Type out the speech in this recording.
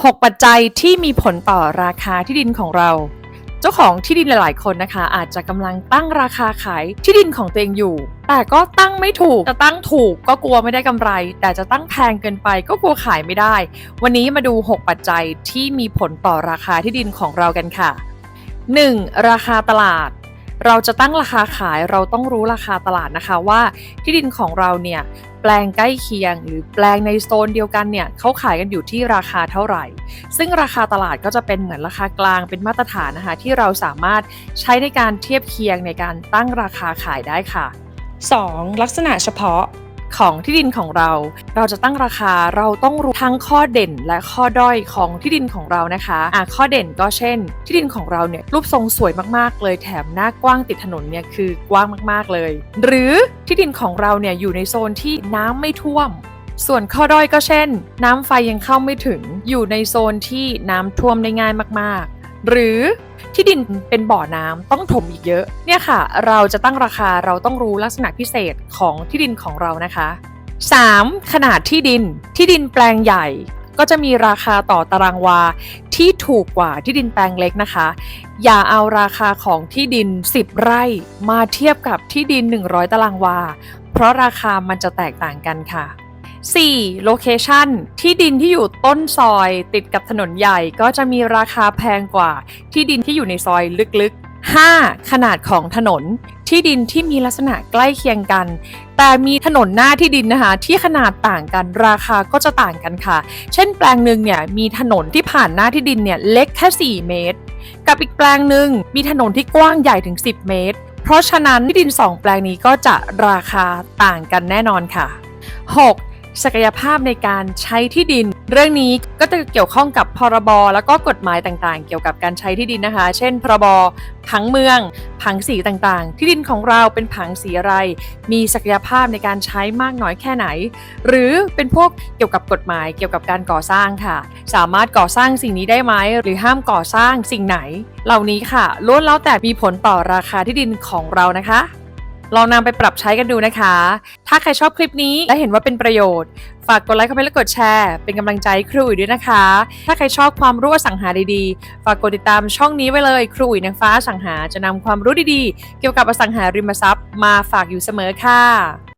6 ปัจจัยที่มีผลต่อราคาที่ดินของเรา เจ้าของที่ดินหลาย ๆ คนนะคะ อาจจะกำลังตั้งราคาขายที่ดินของตัวเองอยู่ แต่ก็ตั้งไม่ถูก จะตั้งถูกก็กลัวไม่ได้กำไร แต่จะตั้งแพงเกินไปก็กลัวขายไม่ได้ วันนี้มาดู 6 ปัจจัยที่มีผลต่อราคาที่ดินของเรากันค่ะ 1. ราคาตลาด เราจะตั้งราคาขายเราต้องรู้ราคาตลาดนะคะว่าที่ดินของเราเนี่ยแปลงใกล้เคียง หรือแปลงในโซนเดียวกันเนี่ยเขาขายกันอยู่ที่ราคาเท่าไหร่ ซึ่งราคาตลาดก็จะเป็นเหมือนราคากลางเป็นมาตรฐานนะคะที่เราสามารถใช้ในการเทียบเคียงในการตั้งราคาขายได้ค่ะ 2. ลักษณะเฉพาะ ของที่ดินของเรา เราจะตั้งราคาเราต้องรู้ทั้งข้อเด่นและข้อด้อยของที่ดินของเรานะคะอะข้อเด่นก็เช่น ที่ดินของเราเนี่ยรูปทรงสวยมากๆ เลยแถมหน้ากว้างติดถนนเนี่ยคือกว้างมากๆเลย หรือที่ดินของเราเนี่ยอยู่ในโซนที่น้ำไม่ท่วมส่วนข้อด้อยก็เช่น น้ำไฟยังเข้าไม่ถึง อยู่ในโซนที่น้ำท่วมได้ง่ายมาก หรือที่ดินเป็นบ่อน้ำต้องถมอีกเยอะ เนี่ยค่ะ เราจะตั้งราคาเราต้องรู้ลักษณะพิเศษของที่ดินของเรานะคะ 3. ขนาดที่ดินที่ดินแปลงใหญ่ ก็จะมีราคาต่อตารางวาที่ถูกกว่าที่ดินแปลงเล็กนะคะ อย่าเอาราคาของที่ดิน 10 ไร่มาเทียบกับที่ดิน 100 ตารางวา เพราะราคามันจะแตกต่างกันค่ะ 4. โลเคชันที่ดินที่อยู่ต้นซอยติดกับถนนใหญ่ก็จะมีราคาแพงกว่า ที่ดินที่อยู่ในซอยลึกๆ 5. ขนาดของถนน ที่ดินที่มีลักษณะใกล้เคียงกัน แต่มีถนนหน้าที่ดินนะคะ ที่ขนาดต่างกันราคาก็จะต่างกันค่ะ เช่นแปลงหนึ่งเนี่ยมีถนนที่ผ่านหน้าที่ดินเนี่ยเล็กแค่ 4 เมตร กับอีกแปลงหนึ่งมีถนนที่กว้างใหญ่ถึง 10 เมตร เพราะฉะนั้นที่ดิน 2 แปลงนี้ก็จะราคาต่างกันแน่นอนค่ะ 6. ศักยภาพในการใช้ที่ดิน เรื่องนี้ก็จะเกี่ยวข้องกับพรบแล้วก็กฎหมายต่างๆ เกี่ยวกับการใช้ที่ดินนะคะ เช่น พรบผังเมือง ผังสีต่างๆ ที่ดินของเราเป็นผังสีอะไร มีศักยภาพในการใช้มากน้อยแค่ไหน หรือเป็นพวกเกี่ยวกับกฎหมายเกี่ยวกับการก่อสร้างค่ะ สามารถก่อสร้างสิ่งนี้ได้ไหมหรือห้ามก่อสร้างสิ่งไหน เหล่านี้ค่ะล้วนแล้วแต่มีผลต่อราคาที่ดินของเรานะคะ ลองนำไปปรับใช้กันดูนะคะ ถ้าใครชอบคลิปนี้และเห็นว่าเป็นประโยชน์ ฝากกดไลค์คอมเมนต์และกดแชร์ เป็นกำลังใจครูอุ๋ยด้วยนะคะ ถ้าใครชอบความรู้สังหาดีๆ ฝากกดติดตามช่องนี้ไว้เลยครูอุ๋ยนางฟ้าสังหาจะนำความรู้ดีๆ เกี่ยวกับอสังหาริมทรัพย์มาฝากอยู่เสมอค่ะ